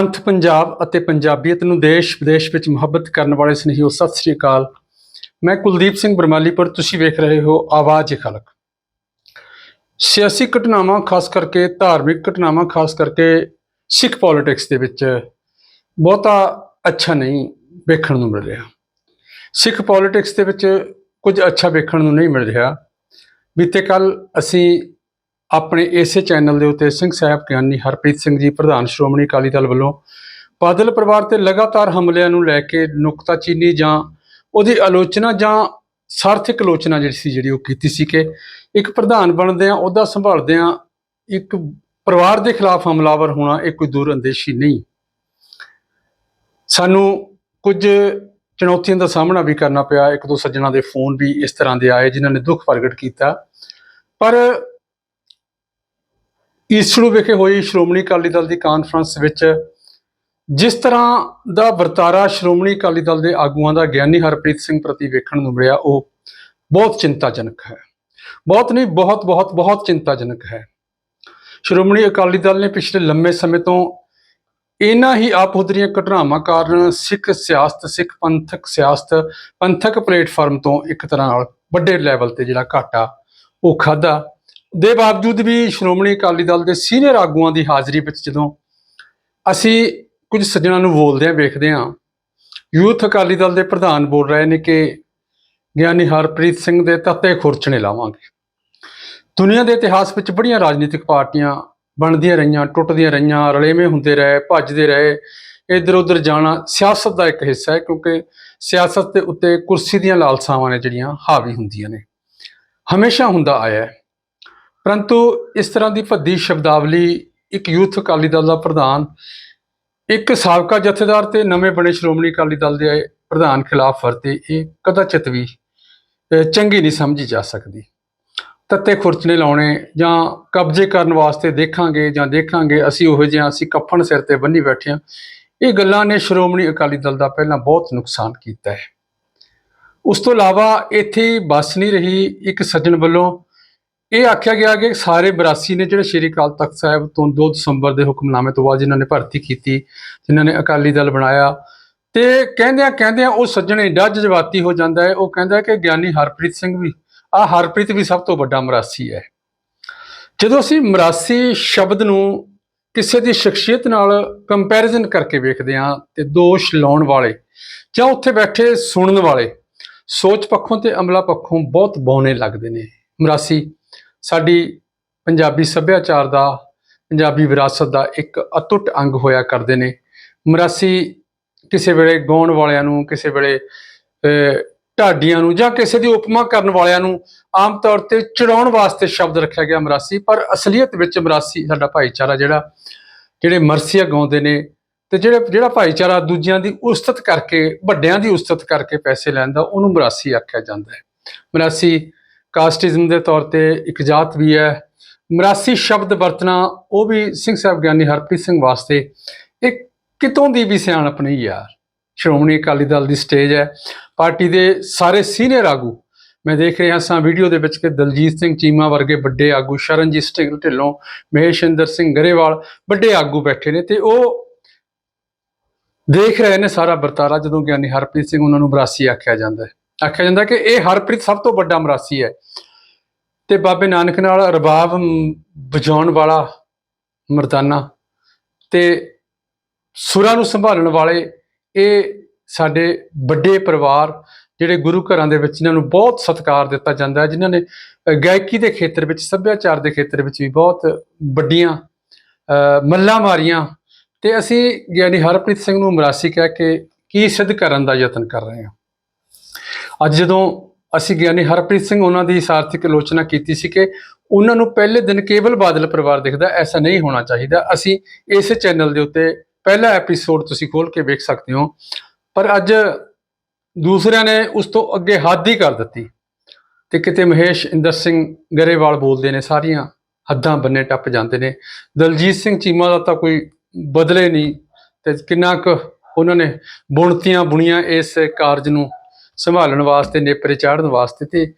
ਪੰਥ ਪੰਜਾਬ ਅਤੇ ਪੰਜਾਬੀਅਤ ਨੂੰ ਦੇਸ਼ ਵਿਦੇਸ਼ ਵਿੱਚ ਮੁਹੱਬਤ ਕਰਨ ਵਾਲੇ ਸਨੇਹੀਓ, ਸਤਿ ਸ੍ਰੀ ਅਕਾਲ। ਮੈਂ ਕੁਲਦੀਪ ਸਿੰਘ ਬਰਮਾਲੀਪੁਰ, ਤੁਸੀਂ ਵੇਖ ਰਹੇ ਹੋ ਆਵਾਜ਼ ਖਲਕ। ਸਿਆਸੀ ਘਟਨਾਵਾਂ, ਖਾਸ ਕਰਕੇ ਧਾਰਮਿਕ ਘਟਨਾਵਾਂ, ਖਾਸ ਕਰਕੇ ਸਿੱਖ ਪੋਲਿਟਿਕਸ ਦੇ ਵਿੱਚ ਬਹੁਤਾ ਅੱਛਾ ਨਹੀਂ ਵੇਖਣ ਨੂੰ ਮਿਲ ਰਿਹਾ। ਸਿੱਖ ਪੋਲਿਟਿਕਸ ਦੇ ਵਿੱਚ ਕੁਝ ਅੱਛਾ ਵੇਖਣ ਨੂੰ ਨਹੀਂ ਮਿਲ ਰਿਹਾ। ਬੀਤੇ ਕੱਲ ਅਸੀਂ ਆਪਣੇ ਇਸੇ ਚੈਨਲ ਦੇ ਉੱਤੇ ਸਿੰਘ ਸਾਹਿਬ ਗਿਆਨੀ ਹਰਪ੍ਰੀਤ ਸਿੰਘ ਜੀ, ਪ੍ਰਧਾਨ ਸ਼੍ਰੋਮਣੀ ਅਕਾਲੀ ਦਲ ਵੱਲੋਂ ਬਾਦਲ ਪਰਿਵਾਰ ਤੇ ਲਗਾਤਾਰ ਹਮਲਿਆਂ ਨੂੰ ਲੈ ਕੇ ਨੁਕਤਾਚੀਨੀ ਜਾਂ ਉਹਦੀ ਆਲੋਚਨਾ ਜਾਂ ਸਾਰਥਿਕ ਆਲੋਚਨਾ ਜਿਹੜੀ ਸੀ, ਜਿਹੜੀ ਉਹ ਕੀਤੀ ਸੀ ਕਿ ਇੱਕ ਪ੍ਰਧਾਨ ਬਣਦੇ ਆ ਉਹਦਾ ਸੰਭਾਲਦੇ ਆ ਇੱਕ ਪਰਿਵਾਰ ਦੇ ਖਿਲਾਫ ਹਮਲਾਵਰ ਹੋਣਾ ਇਹ ਕੋਈ ਦੂਰ ਅੰਦੇਸ਼ੀ ਨਹੀਂ। ਸਾਨੂੰ ਕੁਝ ਚੁਣੌਤੀਆਂ ਦਾ ਸਾਹਮਣਾ ਵੀ ਕਰਨਾ ਪਿਆ। ਇੱਕ ਦੋ ਸੱਜਣਾ ਦੇ ਫੋਨ ਵੀ ਇਸ ਤਰ੍ਹਾਂ ਦੇ ਆਏ ਜਿਨ੍ਹਾਂ ਨੇ ਦੁੱਖ ਪ੍ਰਗਟ ਕੀਤਾ। ਪਰ ਈਸੜੂ ਵਿਖੇ ਹੋਈ ਸ਼੍ਰੋਮਣੀ ਅਕਾਲੀ ਦਲ ਦੀ ਕਾਨਫਰੰਸ ਵਿੱਚ ਜਿਸ ਤਰ੍ਹਾਂ ਦਾ ਵਰਤਾਰਾ ਸ਼੍ਰੋਮਣੀ ਅਕਾਲੀ ਦਲ ਦੇ ਆਗੂਆਂ ਦਾ ਗਿਆਨੀ ਹਰਪ੍ਰੀਤ ਸਿੰਘ ਪ੍ਰਤੀ ਵੇਖਣ ਨੂੰ ਮਿਲਿਆ, ਉਹ ਬਹੁਤ ਚਿੰਤਾਜਨਕ ਹੈ। ਬਹੁਤ ਨਹੀਂ, ਬਹੁਤ ਬਹੁਤ ਬਹੁਤ ਚਿੰਤਾਜਨਕ ਹੈ। ਸ਼੍ਰੋਮਣੀ ਅਕਾਲੀ ਦਲ ਨੇ ਪਿਛਲੇ ਲੰਮੇ ਸਮੇਂ ਤੋਂ ਇਹਨਾਂ ਹੀ ਆਪਹੁਦਰੀਆਂ ਘਟਨਾਵਾਂ ਕਾਰਨ ਸਿੱਖ ਸਿਆਸਤ, ਸਿੱਖ ਪੰਥਕ ਸਿਆਸਤ, ਪੰਥਕ ਪਲੇਟਫਾਰਮ ਤੋਂ ਇੱਕ ਤਰ੍ਹਾਂ ਨਾਲ ਵੱਡੇ ਲੈਵਲ ਤੇ ਜਿਹੜਾ ਘਾਟਾ ਉਹ ਖਾਦਾ ਦੇ ਬਾਵਜੂਦ ਵੀ ਸ਼੍ਰੋਮਣੀ ਅਕਾਲੀ ਦਲ ਦੇ ਸੀਨੀਅਰ ਆਗੂਆਂ ਦੀ ਹਾਜ਼ਰੀ ਵਿੱਚ ਜਦੋਂ ਅਸੀਂ ਕੁਝ ਸੱਜਣਾਂ ਨੂੰ ਬੋਲਦੇ ਬੋਲਦਿਆਂ ਵੇਖਦੇ ਹਾਂ ਯੂਥ ਅਕਾਲੀ ਦਲ ਦੇ ਪ੍ਰਧਾਨ ਬੋਲ ਰਹੇ ਨੇ ਕਿ ਗਿਆਨੀ ਹਰਪ੍ਰੀਤ ਸਿੰਘ ਦੇ ਤੱਤੇ ਖੁਰਚਣੇ ਲਾਵਾਂਗੇ। ਦੁਨੀਆ ਦੇ ਇਤਿਹਾਸ ਵਿੱਚ ਬੜੀਆਂ ਰਾਜਨੀਤਿਕ ਪਾਰਟੀਆਂ ਬਣਦੀਆਂ ਰਹੀਆਂ, ਟੁੱਟਦੀਆਂ ਰਹੀਆਂ, ਰਲੇਵੇਂ ਹੁੰਦੇ ਰਹੇ, ਭੱਜਦੇ ਰਹੇ ਇੱਧਰ ਉੱਧਰ ਜਾਣਾ ਸਿਆਸਤ ਦਾ ਇੱਕ ਹਿੱਸਾ ਹੈ ਕਿਉਂਕਿ ਸਿਆਸਤ ਦੇ ਉੱਤੇ ਕੁਰਸੀ ਦੀਆਂ ਲਾਲਸਾਵਾਂ ਨੇ ਜਿਹੜੀਆਂ ਹਾਵੀ ਹੁੰਦੀਆਂ ਨੇ। ਹਮੇਸ਼ਾ ਹੁੰਦਾ ਆਇਆ ਹੈ। ਪਰੰਤੂ ਇਸ ਤਰ੍ਹਾਂ ਦੀ ਭੱਦੀ ਸ਼ਬਦਾਵਲੀ ਇੱਕ ਯੂਥ ਅਕਾਲੀ ਦਲ ਦਾ ਪ੍ਰਧਾਨ, ਇੱਕ ਸਾਬਕਾ ਜਥੇਦਾਰ ਤੇ ਨਵੇਂ ਬਣੇ ਸ਼੍ਰੋਮਣੀ ਅਕਾਲੀ ਦਲ ਦੇ ਪ੍ਰਧਾਨ ਖਿਲਾਫ ਵਰਤੇ, ਇਹ ਕਦਾਚਿਤ ਵੀ ਚੰਗੀ ਨਹੀਂ ਸਮਝੀ ਜਾ ਸਕਦੀ। ਤੱਤੇ ਖੁਰਚਣੇ ਲਾਉਣੇ ਜਾਂ ਕਬਜ਼ੇ ਕਰਨ ਵਾਸਤੇ ਦੇਖਾਂਗੇ ਜਾਂ ਦੇਖਾਂਗੇ, ਅਸੀਂ ਉਹੋ ਜਿਹਾ ਅਸੀਂ ਕਫਨ ਸਿਰ ਤੇ ਬੰਨੀ ਬੈਠੇ ਹਾਂ। ਇਹ ਗੱਲਾਂ ਨੇ ਸ਼੍ਰੋਮਣੀ ਅਕਾਲੀ ਦਲ ਦਾ ਪਹਿਲਾਂ ਬਹੁਤ ਨੁਕਸਾਨ ਕੀਤਾ ਹੈ। ਉਸ ਤੋਂ ਇਲਾਵਾ ਇੱਥੇ ਹੀ ਬਸ ਨਹੀਂ ਰਹੀ, ਇੱਕ ਸੱਜਣ ਵੱਲੋਂ ਇਹ ਆਖਿਆ ਗਿਆ ਕਿ ਸਾਰੇ 82 ਨੇ ਜਿਹੜੇ ਸ਼੍ਰੀ ਅਕਾਲ ਤਖਤ ਸਾਹਿਬ ਤੋਂ 2 ਦਸੰਬਰ ਦੇ ਹੁਕਮਨਾਮੇ ਤੋਂ ਬਾਅਦ ਜਿਨ੍ਹਾਂ ਨੇ ਭਰਤੀ ਕੀਤੀ, ਜਿਨ੍ਹਾਂ ਨੇ ਅਕਾਲੀ ਦਲ ਬਣਾਇਆ, ਤੇ ਕਹਿੰਦਿਆਂ ਕਹਿੰਦਿਆਂ ਉਹ ਸੱਜਣ ਏਡਾ ਜਜ਼ਬਾਤੀ ਹੋ ਜਾਂਦਾ ਹੈ, ਉਹ ਕਹਿੰਦਾ ਕਿ ਗਿਆਨੀ ਹਰਪ੍ਰੀਤ ਸਿੰਘ ਵੀ ਆ ਹਰਪ੍ਰੀਤ ਵੀ ਸਭ ਤੋਂ ਵੱਡਾ ਮਰਾਸੀ ਹੈ। ਜਦੋਂ ਅਸੀਂ ਮਰਾਸੀ ਸ਼ਬਦ ਨੂੰ ਕਿਸੇ ਦੀ ਸ਼ਖਸੀਅਤ ਨਾਲ ਕੰਪੈਰੀਜ਼ਨ ਕਰਕੇ ਵੇਖਦੇ ਹਾਂ ਤੇ ਦੋਸ਼ ਲਾਉਣ ਵਾਲੇ ਜਾਂ ਉੱਥੇ ਬੈਠੇ ਸੁਣਨ ਵਾਲੇ, ਸੋਚ ਪੱਖੋਂ ਤੇ ਅਮਲਾ ਪੱਖੋਂ ਬਹੁਤ ਬੌਨੇ ਲੱਗਦੇ ਨੇ। ਮਰਾਸੀ ਸਾਡੀ ਪੰਜਾਬੀ ਸੱਭਿਆਚਾਰ ਦਾ ਪੰਜਾਬੀ ਵਿਰਾਸਤ ਦਾ ਇੱਕ ਅਟੁੱਟ ਅੰਗ ਹੋਇਆ ਕਰਦੇ ਨੇ। ਮਰਾਸੀ ਕਿਸੇ ਵੇਲੇ ਗਾਉਣ ਵਾਲਿਆਂ ਨੂੰ ਕਿਸੇ ਵੇਲੇ ਅਹ, ਢਾਡੀਆਂ ਨੂੰ ਜਾਂ ਕਿਸੇ ਦੀ ਉਪਮਾ ਕਰਨ ਵਾਲਿਆਂ ਨੂੰ ਆਮ ਤੌਰ ਤੇ ਚੜਾਉਣ ਵਾਸਤੇ ਸ਼ਬਦ ਰੱਖਿਆ ਗਿਆ ਮਰਾਸੀ ਪਰ ਅਸਲੀਅਤ ਵਿੱਚ ਮਰਾਸੀ ਸਾਡਾ ਭਾਈਚਾਰਾ ਜਿਹੜਾ ਜਿਹੜੇ ਮਰਸੀਆ ਗਾਉਂਦੇ ਨੇ ਤੇ ਜਿਹੜੇ ਜਿਹੜਾ ਭਾਈਚਾਰਾ ਦੂਜਿਆਂ ਦੀ ਉਸਤਤ ਕਰਕੇ ਵੱਡਿਆਂ ਦੀ ਉਸਤਤ ਕਰਕੇ ਪੈਸੇ ਲੈਂਦਾ ਉਹਨੂੰ ਮਰਾਸੀ ਆਖਿਆ ਜਾਂਦਾ ਹੈ। ਮਰਾਸੀ ਕਾਸਟਿਜ਼ਮ ਦੇ ਤੌਰ ਤੇ ਇੱਕ ਜਾਤ ਵੀ ਹੈ। ਮਰਾਸੀ ਸ਼ਬਦ ਵਰਤਣਾ, ਉਹ ਵੀ ਸਿੰਘ ਸਾਹਿਬ ਗਿਆਨੀ ਹਰਪ੍ਰੀਤ ਸਿੰਘ ਵਾਸਤੇ ਇੱਕ ਕਿਤੋਂ ਦੀ ਵੀ ਸਿਆਣਪ ਨਹੀਂ ਯਾਰ। ਸ਼੍ਰੋਮਣੀ ਅਕਾਲੀ ਦਲ ਦੀ ਸਟੇਜ ਹੈ। ਪਾਰਟੀ ਦੇ ਸਾਰੇ ਸੀਨੀਅਰ ਆਗੂ, ਮੈਂ ਦੇਖ ਰਿਹਾ ਸਾਂ ਵੀਡੀਓ ਦੇ ਵਿੱਚ ਕਿ ਦਲਜੀਤ ਸਿੰਘ ਚੀਮਾ ਵਰਗੇ ਵੱਡੇ ਆਗੂ, ਸ਼ਰਨਜੀਤ ਸਿੰਘ ਢਿੱਲੋਂ, ਮਹੇਸ਼ਿੰਦਰ ਸਿੰਘ ਗਰੇਵਾਲ ਵੱਡੇ ਆਗੂ ਬੈਠੇ ਨੇ ਤੇ ਉਹ ਦੇਖ ਰਹੇ ਨੇ ਸਾਰਾ ਵਰਤਾਰਾ, ਜਦੋਂ ਗਿਆਨੀ ਹਰਪ੍ਰੀਤ ਸਿੰਘ ਉਹਨਾਂ ਨੂੰ ਮਰਾਸੀ ਆਖਿਆ ਜਾਂਦਾ ਹੈ। ਆਖਿਆ ਜਾਂਦਾ ਕਿ ਇਹ ਹਰਪ੍ਰੀਤ ਸਭ ਤੋਂ ਵੱਡਾ ਮਰਾਸੀ ਹੈ। ਤੇ ਬਾਬੇ ਨਾਨਕ ਨਾਲ ਰਬਾਬ ਵਜਾਉਣ ਵਾਲਾ ਮਰਦਾਨਾ ਤੇ ਸੁਰਾਂ ਨੂੰ ਸੰਭਾਲਣ ਵਾਲੇ ਇਹ ਸਾਡੇ ਵੱਡੇ ਪਰਿਵਾਰ ਜਿਹੜੇ ਗੁਰੂ ਘਰਾਂ ਦੇ ਵਿੱਚ ਇਹਨਾਂ ਨੂੰ ਬਹੁਤ ਸਤਿਕਾਰ ਦਿੱਤਾ ਜਾਂਦਾ ਹੈ ਜਿਨ੍ਹਾਂ ਨੇ ਗਾਇਕੀ ਦੇ ਖੇਤਰ ਵਿੱਚ ਸੱਭਿਆਚਾਰ ਦੇ ਖੇਤਰ ਵਿੱਚ ਵੀ ਬਹੁਤ ਵੱਡੀਆਂ ਅ, ਮੱਲਾਂ ਮਾਰੀਆਂ। ਤੇ ਅਸੀਂ ਗਿਆਨੀ ਹਰਪ੍ਰੀਤ ਸਿੰਘ ਨੂੰ ਮਰਾਸੀ ਕਹਿ ਕੇ ਕੀ ਸਿੱਧ ਕਰਨ ਦਾ ਯਤਨ ਕਰ ਰਹੇ ਹਾਂ। ਅੱਜ ਜਦੋਂ ਅਸੀਂ ਗਿਆਨੀ ਹਰਪ੍ਰੀਤ ਸਿੰਘ ਉਹਨਾਂ ਦੀ ਸਾਰਥਿਕ ਆਲੋਚਨਾ ਕੀਤੀ ਸੀ ਕਿ ਉਹਨਾਂ ਨੂੰ ਪਹਿਲੇ ਦਿਨ ਕੇਵਲ ਬਾਦਲ ਪਰਿਵਾਰ ਦਿਖਦਾ, ਐਸਾ ਨਹੀਂ ਹੋਣਾ ਚਾਹੀਦਾ। ਅਸੀਂ ਇਸ ਚੈਨਲ ਦੇ ਉੱਤੇ ਪਹਿਲਾ ਐਪੀਸੋਡ ਤੁਸੀਂ ਖੋਲ ਕੇ ਵੇਖ ਸਕਦੇ ਹੋ। ਪਰ ਅੱਜ ਦੂਸਰਿਆਂ ਨੇ ਉਸ ਤੋਂ ਅੱਗੇ ਹੱਦ ਹੀ ਕਰ ਦਿੱਤੀ। ਤੇ ਕਿਤੇ ਮਹੇਸ਼ ਇੰਦਰ ਸਿੰਘ ਗਰੇਵਾਲ ਬੋਲਦੇ ਨੇ, ਸਾਰੀਆਂ ਹੱਦਾਂ ਬੰਨੇ ਟੱਪ ਜਾਂਦੇ ਨੇ। ਦਲਜੀਤ ਸਿੰਘ ਚੀਮਾ ਦਾ ਤਾਂ ਕੋਈ ਬਦਲੇ ਨਹੀਂ। ਤੇ ਕਿੰਨਾ ਕੁ ਉਹਨਾਂ ਨੇ ਬੁਣਤੀਆਂ ਬੁਣੀਆਂ ਇਸ ਕਾਰਜ ਨੂੰ ਸੰਭਾਲਣ ਵਾਸਤੇ, ਨੇਪਰੇ ਚਾੜਨ ਵਾਸਤੇ ਤੇ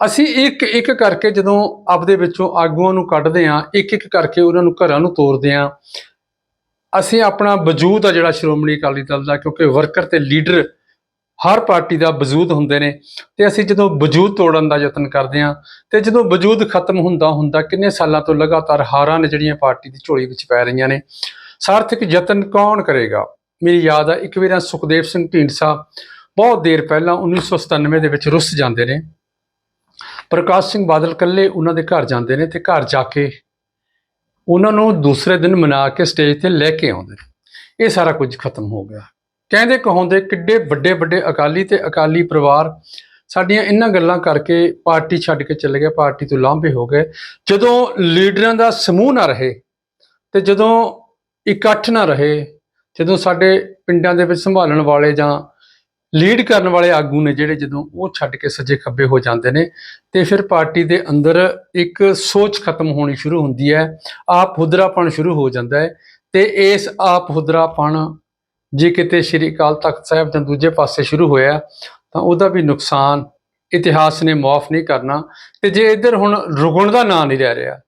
ਅਸੀਂ ਇੱਕ ਇੱਕ ਕਰਕੇ ਜਦੋਂ ਆਪਦੇ ਵਿੱਚੋਂ ਆਗੂਆਂ ਨੂੰ ਕੱਢਦੇ ਆਂ ਇੱਕ ਇੱਕ ਕਰਕੇ ਉਹਨਾਂ ਨੂੰ ਘਰਾਂ ਨੂੰ ਤੋਰਦੇ ਆਂ ਅਸੀਂ ਆਪਣਾ ਵਜੂਦ ਆ ਜਿਹੜਾ ਸ਼੍ਰੋਮਣੀ ਅਕਾਲੀ ਦਲ ਦਾ, ਕਿਉਂਕਿ ਵਰਕਰ ਤੇ ਲੀਡਰ ਹਰ ਪਾਰਟੀ ਦਾ ਵਜੂਦ ਹੁੰਦੇ ਨੇ ਤੇ ਅਸੀਂ ਜਦੋਂ ਵਜੂਦ ਤੋੜਨ ਦਾ ਯਤਨ ਕਰਦੇ ਹਾਂ ਤੇ ਜਦੋਂ ਵਜੂਦ ਖਤਮ ਹੁੰਦਾ ਹੁੰਦਾ ਕਿੰਨੇ ਸਾਲਾਂ ਤੋਂ ਲਗਾਤਾਰ ਹਾਰਾਂ ਨੇ ਜਿਹੜੀਆਂ ਪਾਰਟੀ ਦੀ ਝੋਲੀ ਵਿੱਚ ਪੈ ਰਹੀਆਂ ਨੇ। ਸਾਰਥਕ ਯਤਨ ਕੌਣ ਕਰੇਗਾ? ਮੇਰੀ ਯਾਦ ਆ, ਇੱਕ ਵਾਰ ਸੁਖਦੇਵ ਸਿੰਘ ਢੀਂਡਸਾ ਬਹੁਤ ਦੇਰ ਪਹਿਲਾਂ 1997 ਦੇ ਵਿੱਚ ਰੁੱਸ ਜਾਂਦੇ ਨੇ। ਪ੍ਰਕਾਸ਼ ਸਿੰਘ ਬਾਦਲ ਇਕੱਲੇ ਉਹਨਾਂ ਦੇ ਘਰ ਜਾਂਦੇ ਨੇ ਤੇ ਘਰ ਜਾ ਕੇ ਉਹਨਾਂ ਨੂੰ ਦੂਸਰੇ ਦਿਨ ਮਨਾ ਕੇ ਸਟੇਜ ਤੇ ਲੈ ਕੇ ਆਉਂਦੇ ਨੇ। ਇਹ ਸਾਰਾ ਕੁਝ ਖਤਮ ਹੋ ਗਿਆ। ਕਹਿੰਦੇ ਕਹਾਉਂਦੇ ਕਿੱਡੇ ਵੱਡੇ ਵੱਡੇ ਅਕਾਲੀ ਤੇ ਅਕਾਲੀ ਪਰਿਵਾਰ ਸਾਡੀਆਂ ਇਹਨਾਂ ਗੱਲਾਂ ਕਰਕੇ ਪਾਰਟੀ ਛੱਡ ਕੇ ਚਲੇ ਗਏ, ਪਾਰਟੀ ਤੋਂ ਲਾਂਭੇ ਹੋ ਗਏ। ਜਦੋਂ ਲੀਡਰਾਂ ਦਾ ਸਮੂਹ ਨਾ ਰਹੇ ਤੇ ਜਦੋਂ ਇਕੱਠ ਨਾ ਰਹੇ, ਜਦੋਂ ਸਾਡੇ ਪਿੰਡਾਂ ਦੇ ਵਿੱਚ ਸੰਭਾਲਣ ਵਾਲੇ ਜਾਂ ਲੀਡ ਕਰਨ ਵਾਲੇ ਆਗੂ ਨੇ ਜਿਹੜੇ ਜਦੋਂ ਉਹ ਛੱਡ ਕੇ ਸੱਜੇ ਖੱਬੇ ਹੋ ਜਾਂਦੇ ਨੇ, ਤੇ ਫਿਰ ਪਾਰਟੀ ਦੇ ਅੰਦਰ ਇੱਕ ਸੋਚ ਖਤਮ ਹੋਣੀ ਸ਼ੁਰੂ ਹੁੰਦੀ ਹੈ, ਆਪ ਹੁਦਰਾਪਣ ਸ਼ੁਰੂ ਹੋ ਜਾਂਦਾ ਹੈ, ਤੇ ਇਸ ਆਪ ਹੁਦਰਾਪਣ ਜੇ ਕਿਤੇ ਸ਼੍ਰੀ ਅਕਾਲ ਤਖਤ ਸਾਹਿਬ ਜਾਂ ਦੂਜੇ ਪਾਸੇ ਸ਼ੁਰੂ ਹੋਇਆ, ਤਾਂ ਉਹਦਾ ਵੀ ਨੁਕਸਾਨ ਇਤਿਹਾਸ ਨੇ ਮਾਫ ਨਹੀਂ ਕਰਨਾ, ਤੇ ਜੇ ਇੱਧਰ ਹੁਣ ਰੁਕਣ ਦਾ ਨਾਂ ਨਹੀਂ ਰਹਿ ਰਿਹਾ,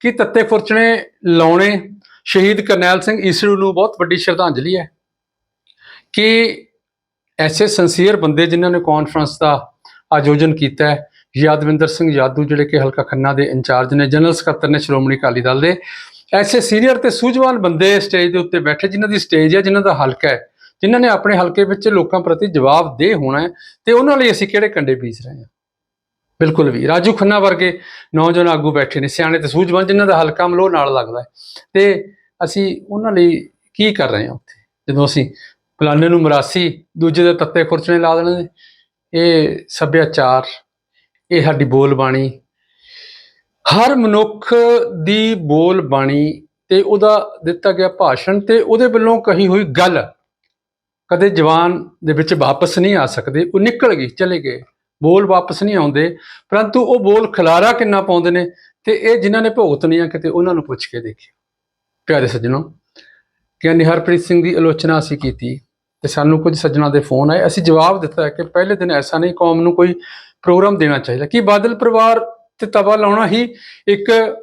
ਕਿ ਤੱਤੇ ਫੁਰਚਣੇ ਲਾਉਣੇ ਸ਼ਹੀਦ ਕਰਨੈਲ ਸਿੰਘ ਈਸੜੂ ਨੂੰ ਬਹੁਤ ਵੱਡੀ ਸ਼ਰਧਾਂਜਲੀ ਹੈ? ਕਿ ਐਸੇ ਸੰਸੀਅਰ ਬੰਦੇ ਜਿਨ੍ਹਾਂ ਨੇ ਕਾਨਫਰੰਸ ਦਾ ਆਯੋਜਨ ਕੀਤਾ ਹੈ। ਯਾਦਵਿੰਦਰ ਸਿੰਘ ਯਾਦੂ ਜਿਹੜੇ ਕਿ ਹਲਕਾ ਖੰਨਾ ਦੇ ਇੰਚਾਰਜ ਨੇ, ਜਨਰਲ ਸਕੱਤਰ ਨੇ, ਸ਼੍ਰੋਮਣੀ ਅਕਾਲੀ ਦਲ ਦੇ। ਐਸੇ ਸੀਨੀਅਰ ਤੇ ਸੂਝਵਾਨ ਬੰਦੇ ਸਟੇਜ ਦੇ ਉੱਤੇ ਬੈਠੇ, ਜਿਨ੍ਹਾਂ ਦੀ ਸਟੇਜ ਹੈ, ਜਿਨ੍ਹਾਂ ਦਾ ਹਲਕਾ ਹੈ, ਜਿਨ੍ਹਾਂ ਨੇ ਆਪਣੇ ਹਲਕੇ ਵਿੱਚ ਲੋਕਾਂ ਪ੍ਰਤੀ ਜਵਾਬਦੇਹ ਹੋਣਾ ਹੈ ਤੇ ਉਹਨਾਂ ਲਈ ਅਸੀਂ ਕਿਹੜੇ ਕੰਡੇ ਬੀਜ ਰਹੇ ਹਾਂ? ਬਿਲਕੁਲ ਵੀ। ਰਾਜੂ ਖੰਨਾ ਵਰਗੇ ਨੌਜਵਾਨ ਆਗੂ ਬੈਠੇ ਨੇ, ਸਿਆਣੇ ਤੇ ਸੂਝਵਾਨ, ਜਿਨ੍ਹਾਂ ਦਾ ਹਲਕਾ ਮਲੋਹ ਨਾਲ ਲੱਗਦਾ ਹੈ। ਤੇ ਅਸੀਂ ਉਹਨਾਂ ਲਈ ਕੀ ਕਰ ਰਹੇ ਹਾਂ ਉੱਥੇ? ਜਦੋਂ ਅਸੀਂ ਫਲਾਣੇ ਨੂੰ ਮਰਾਸੀ, ਦੂਜੇ ਦੇ ਤੱਤੇ ਖੁਰਚਣੇ ਲਾ ਦੇਣੇ ਇਹ ਸੱਭਿਆਚਾਰ, ਇਹ ਸਾਡੀ ਬੋਲ ਬਾਣੀ। ਹਰ ਮਨੁੱਖ ਦੀ ਬੋਲ ਬਾਣੀ ਤੇ ਉਹਦਾ ਦਿੱਤਾ ਗਿਆ ਭਾਸ਼ਣ ਤੇ ਉਹਦੇ ਵੱਲੋਂ ਕਹੀ ਹੋਈ ਗੱਲ ਕਦੇ ਜਵਾਨ ਦੇ ਵਿੱਚ ਵਾਪਸ ਨਹੀਂ ਆ ਸਕਦੇ, ਉਹ ਨਿਕਲ ਗਈ, ਚਲੇ ਗਏ। ਬੋਲ ਵਾਪਸ ਨਹੀਂ ਆਉਂਦੇ, ਪਰੰਤੂ ਉਹ ਬੋਲ ਖਲਾਰਾ ਕਿੰਨਾ ਪਾਉਂਦੇ ਨੇ ਤੇ ਇਹ ਜਿਨ੍ਹਾਂ ਨੇ ਭੁਗਤਣੀਆਂ ਕਿਤੇ, ਉਹਨਾਂ ਨੂੰ ਪੁੱਛ ਕੇ ਦੇਖਿਓ। ਪਿਆਰੇ ਸੱਜਣੋ ਗਿਆਨੀ ਹਰਪ੍ਰੀਤ ਸਿੰਘ ਦੀ ਆਲੋਚਨਾ ਅਸੀਂ ਕੀਤੀ ਤੇ ਸਾਨੂੰ ਕੁਝ ਸੱਜਣਾ ਦੇ ਫੋਨ ਆਏ। ਅਸੀਂ ਜਵਾਬ ਦਿੱਤਾ ਕਿ ਪਹਿਲੇ ਦਿਨ ਐਸਾ ਨਹੀਂ, ਕੌਮ ਨੂੰ ਕੋਈ ਪ੍ਰੋਗਰਾਮ ਦੇਣਾ ਚਾਹੀਦਾ। ਕਿ ਬਾਦਲ ਪਰਿਵਾਰ ਤੇ ਤਵਾ ਲਾਉਣਾ ਹੀ ਇੱਕ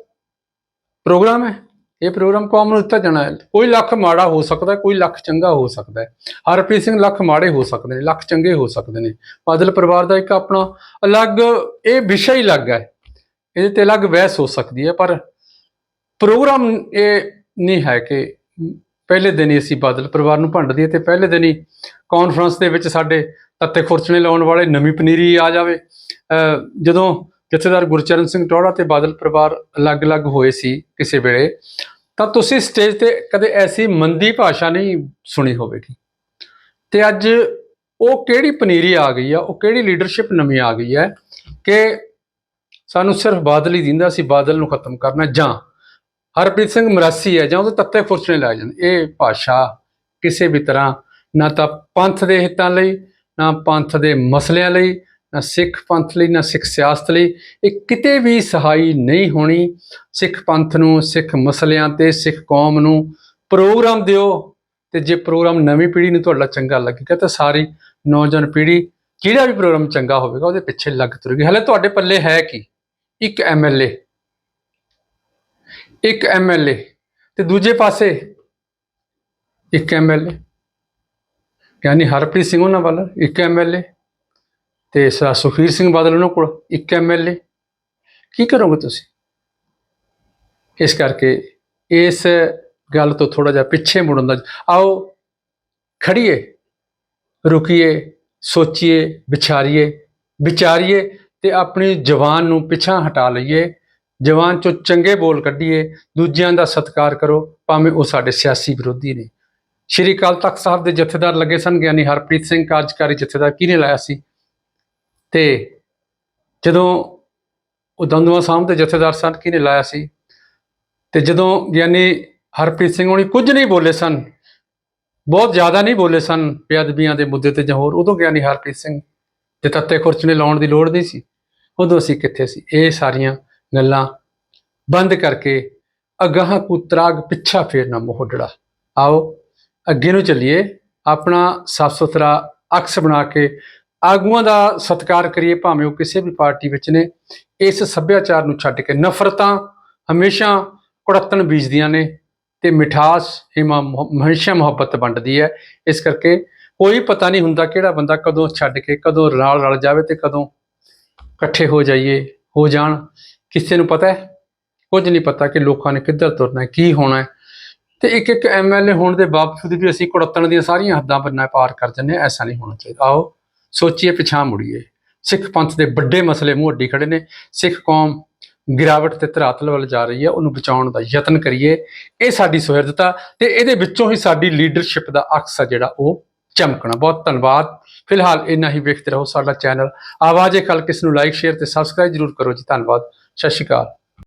ਪ੍ਰੋਗਰਾਮ ਹੈ? ਇਹ ਪ੍ਰੋਗਰਾਮ ਕੌਮ ਨੂੰ ਦਿੱਤਾ ਜਾਣਾ ਹੈ। ਕੋਈ ਲੱਖ ਮਾੜਾ ਹੋ ਸਕਦਾ, ਕੋਈ ਲੱਖ ਚੰਗਾ ਹੋ ਸਕਦਾ ਹੈ। ਹਰਪ੍ਰੀਤ ਸਿੰਘ ਲੱਖ ਮਾੜੇ ਹੋ ਸਕਦੇ ਨੇ, ਲੱਖ ਚੰਗੇ ਹੋ ਸਕਦੇ ਨੇ। ਬਾਦਲ ਪਰਿਵਾਰ ਦਾ ਇੱਕ ਆਪਣਾ ਅਲੱਗ ਇਹ ਵਿਸ਼ਾ ਹੀ ਅਲੱਗ ਹੈ। ਇਹਦੇ ਤੇ ਅਲੱਗ ਬਹਿਸ ਹੋ ਸਕਦੀ ਹੈ, ਪਰ ਪ੍ਰੋਗਰਾਮ ਇਹ ਨਹੀਂ ਹੈ ਕਿ ਪਹਿਲੇ ਦਿਨ ਹੀ ਅਸੀਂ ਬਾਦਲ ਪਰਿਵਾਰ ਨੂੰ ਭੰਡ ਦਈਏ ਤੇ ਪਹਿਲੇ ਦਿਨ ਹੀ ਕਾਨਫਰੰਸ ਦੇ ਵਿੱਚ ਸਾਡੇ ਤੱਤੇ ਖੁਰਚਣੇ ਲਾਉਣ ਵਾਲੇ ਨਵੀਂ ਪਨੀਰੀ ਆ ਜਾਵੇ। ਜਦੋਂ ਜਥੇਦਾਰ ਗੁਰਚਰਨ ਸਿੰਘ ਟੋੜਾ ਤੇ ਬਾਦਲ ਪਰਿਵਾਰ ਅਲੱਗ-ਅਲੱਗ ਹੋਏ ਸੀ ਕਿਸੇ ਵੇਲੇ, ਤਾਂ ਤੁਸੀਂ ਸਟੇਜ ਤੇ ਕਦੇ ਐਸੀ ਮੰਦੀ ਭਾਸ਼ਾ ਨਹੀਂ ਸੁਣੀ ਹੋਵੇਗੀ। ਤੇ ਅੱਜ ਉਹ ਕਿਹੜੀ ਪਨੀਰੀ ਆ ਗਈ ਆ, ਉਹ ਕਿਹੜੀ ਲੀਡਰਸ਼ਿਪ ਨਵੀਂ ਆ ਗਈ ਹੈ ਕਿ ਸਾਨੂੰ ਸਿਰਫ ਬਾਦਲ ਹੀ ਦਿੰਦਾ ਸੀ ਬਾਦਲ ਨੂੰ ਖਤਮ ਕਰਨਾ ਜਾਂ ਹਰਪ੍ਰੀਤ ਸਿੰਘ ਮਰਾਸੀ ਹੈ ਜਾਂ ਉਹਦੇ ਤੱਤੇ ਫੁਰਸਣੇ ਲੱਗ ਜਾਂਦੇ। ਇਹ ਭਾਸ਼ਾ ਕਿਸੇ ਵੀ ਤਰ੍ਹਾਂ ਨਾ ਤਾਂ ਪੰਥ ਦੇ ਹਿੱਤਾਂ ਲਈ, ਨਾ ਪੰਥ ਦੇ ਮਸਲਿਆਂ ਲਈ, ਨਾ ਸਿੱਖ ਪੰਥ ਲਈ, ਨਾ ਸਿੱਖ ਸਿਆਸਤ ਲਈ ਇਹ ਕਿਤੇ ਵੀ ਸਹਾਈ ਨਹੀਂ ਹੋਣੀ। ਸਿੱਖ ਪੰਥ ਨੂੰ, ਸਿੱਖ ਮਸਲਿਆਂ ਤੇ, ਸਿੱਖ ਕੌਮ ਨੂੰ ਪ੍ਰੋਗਰਾਮ ਦਿਓ ਤੇ ਜੇ ਪ੍ਰੋਗਰਾਮ ਨਵੀਂ ਪੀੜ੍ਹੀ ਨੂੰ ਤੁਹਾਡਾ ਚੰਗਾ ਲੱਗੇਗਾ ਤਾਂ ਸਾਰੀ ਨੌਜਵਾਨ ਪੀੜ੍ਹੀ ਜਿਹੜਾ ਵੀ ਪ੍ਰੋਗਰਾਮ ਚੰਗਾ ਹੋਵੇਗਾ ਉਹਦੇ ਪਿੱਛੇ ਲੱਗ ਤੁਰੇਗੀ। ਹਲੇ ਤੁਹਾਡੇ ਪੱਲੇ ਹੈ ਕੀ? ਇੱਕ ਐਮਐਲਏ ਇੱਕ ਐਮਐਲਏ ਤੇ ਦੂਜੇ ਪਾਸੇ ਇੱਕ ਐਮਐਲਏ ਯਾਨੀ ਹਰਪ੍ਰੀਤ ਸਿੰਘ ਉਹਨਾਂ ਵੱਲ, ਇੱਕ ਐਮਐਲਏ ਤੇ ਸਰ ਸੁਖਵੀਰ ਸਿੰਘ ਬਾਦਲ ਉਹਨਾਂ ਕੋਲ, ਇੱਕ ਐਮਐਲਏ ਕੀ ਕਰੋਗੇ ਤੁਸੀਂ? ਇਸ ਕਰਕੇ ਇਸ ਗੱਲ ਤੋਂ ਥੋੜਾ ਜਿਹਾ ਪਿੱਛੇ ਮੁੜਨ ਦਾ ਆਓ ਖੜੀਏ ਰੁਕੀਏ, ਸੋਚੀਏ, ਵਿਚਾਰੀਏ ਵਿਚਾਰੀਏ ਤੇ ਆਪਣੀ ਜਵਾਨ ਨੂੰ ਪਿੱਛਾ ਹਟਾ ਲਈਏ। ਜਵਾਨ ਚੋਂ ਚੰਗੇ ਬੋਲ ਕੱਢੀਏ, ਦੂਜਿਆਂ ਦਾ ਸਤਿਕਾਰ ਕਰੋ, ਭਾਵੇਂ ਉਹ ਸਾਡੇ ਸਿਆਸੀ ਵਿਰੋਧੀ ਨੇ। ਸ਼੍ਰੀ ਅਕਾਲ ਤਖਤ ਸਾਹਿਬ ਦੇ ਜਥੇਦਾਰ ਲੱਗੇ ਸਨ, ਗਿਆਨੀ ਹਰਪ੍ਰੀਤ ਸਿੰਘ, ਕਾਰਜਕਾਰੀ ਜਥੇਦਾਰ ਕਿਹਨੇ ਲਾਇਆ ਸੀ? ਤੇ ਜਦੋਂ ਉਹ ਦੰਦਵਾ ਸਾਹਿਬ ਦੇ ਜਥੇਦਾਰ ਸਨ, ਕਿਹਨੇ ਲਾਇਆ ਸੀ? ਤੇ ਜਦੋਂ ਗਿਆਨੀ ਹਰਪ੍ਰੀਤ ਸਿੰਘ ਹੋਣੀ ਕੁਝ ਨਹੀਂ ਬੋਲੇ ਸਨ, ਬਹੁਤ ਜ਼ਿਆਦਾ ਨਹੀਂ ਬੋਲੇ ਸਨ ਬੇਅਦਬੀਆਂ ਦੇ ਮੁੱਦੇ ਤੇ ਜਾਂ ਹੋਰ, ਉਦੋਂ ਗਿਆਨੀ ਹਰਪ੍ਰੀਤ ਸਿੰਘ ਤੇ ਤੱਤੇ ਖੁਰਚਣੇ ਲਾਉਣ ਦੀ ਲੋੜ ਨਹੀਂ ਸੀ। ਉਦੋਂ ਅਸੀਂ ਕਿੱਥੇ ਸੀ? ਇਹ ਸਾਰੀਆਂ ਗੱਲਾਂ ਬੰਦ ਕਰਕੇ ਅਗਾਹ ਕੁਤਰਾਗ ਪਿੱਛਾ ਫੇਰਨਾ ਮੋਹੜੜਾ ਆਓ, ਅੱਗੇ ਨੂੰ ਚੱਲੀਏ। ਆਪਣਾ ਸਾਫ਼ ਸੁਥਰਾ ਅਕਸ ਬਣਾ ਕੇ ਆਗੂਆਂ ਦਾ ਸਤਿਕਾਰ ਕਰੀਏ, ਭਾਵੇਂ ਉਹ ਕਿਸੇ ਵੀ ਪਾਰਟੀ ਵਿੱਚ ਨੇ। ਇਸ ਸੱਭਿਆਚਾਰ ਨੂੰ ਛੱਡ ਕੇ ਨਫ਼ਰਤਾਂ ਹਮੇਸ਼ਾ ਕੁੜੱਤਣ ਬੀਜਦੀਆਂ ਨੇ ਤੇ ਮਿਠਾਸ ਹਿਮਾ ਹਮੇਸ਼ਾ ਮੁਹੱਬਤ ਵੰਡਦੀ ਹੈ। ਇਸ ਕਰਕੇ ਕੋਈ ਪਤਾ ਨਹੀਂ ਹੁੰਦਾ ਕਿਹੜਾ ਬੰਦਾ ਕਦੋਂ ਛੱਡ ਕੇ ਕਦੋਂ ਨਾਲ ਰਲ ਜਾਵੇ ਤੇ ਕਦੋਂ ਇਕੱਠੇ ਹੋ ਜਾਈਏ, ਹੋ ਜਾਣ। ਕਿਸੇ ਨੂੰ ਪਤਾ ਹੈ? ਕੁਝ ਨਹੀਂ ਪਤਾ ਕਿ ਲੋਕਾਂ ਨੇ ਕਿੱਧਰ ਤੁਰਨਾ ਹੈ, ਕੀ ਹੋਣਾ ਹੈ। ਤੇ ਇੱਕ ਇੱਕ ਐਮਐਲਏ ਹੋਣ ਦੇ ਬਾਵਜੂਦ ਵੀ ਅਸੀਂ ਕੁੜੱਤਣ ਦੀਆਂ ਸਾਰੀਆਂ ਹੱਦਾਂ ਬੰਨਾ ਪਾਰ ਕਰ ਜੰਨੇ ਐਸਾ ਨਹੀਂ ਹੋਣਾ ਚਾਹੀਦਾ। ਆਓ, ਸੋਚੀਏ ਪਿਛਾਂ ਮੁੜੀਏ। ਸਿੱਖ ਪੰਥ ਦੇ ਵੱਡੇ ਮਸਲੇ ਮੂੰਹ ਅੱਡੀ ਖੜੇ ਨੇ। ਸਿੱਖ ਕੌਮ ਗਿਰਾਵਟ ਤੇ ਧਰਾਤਲ ਵੱਲ ਜਾ ਰਹੀ ਹੈ, ਉਹਨੂੰ ਬਚਾਉਣ ਦਾ ਯਤਨ ਕਰੀਏ। ਇਹ ਸਾਡੀ ਸੁਹਿਰਦਤਾ ਤੇ ਇਹਦੇ ਵਿੱਚੋਂ ਹੀ ਸਾਡੀ ਲੀਡਰਸ਼ਿਪ ਦਾ ਅਕਸ ਆ ਜਿਹੜਾ ਉਹ ਚਮਕਣਾ। ਬਹੁਤ ਧੰਨਵਾਦ। ਫਿਲਹਾਲ ਇੰਨਾ ਹੀ ਵੇਖਦੇ ਰਹੋ ਸਾਡਾ ਚੈਨਲ। ਆਵਾਜੇ ਏ ਕਿਸ ਨੂੰ ਲਾਈਕ ਸ਼ੇਅਰ ਤੇ ਸਬਸਕ੍ਰਾਈਬ ਜਰੂਰ ਕਰੋ ਜੀ। ਧੰਨਵਾਦ। ਸਤਿ ਸ਼੍ਰੀ ਅਕਾਲ।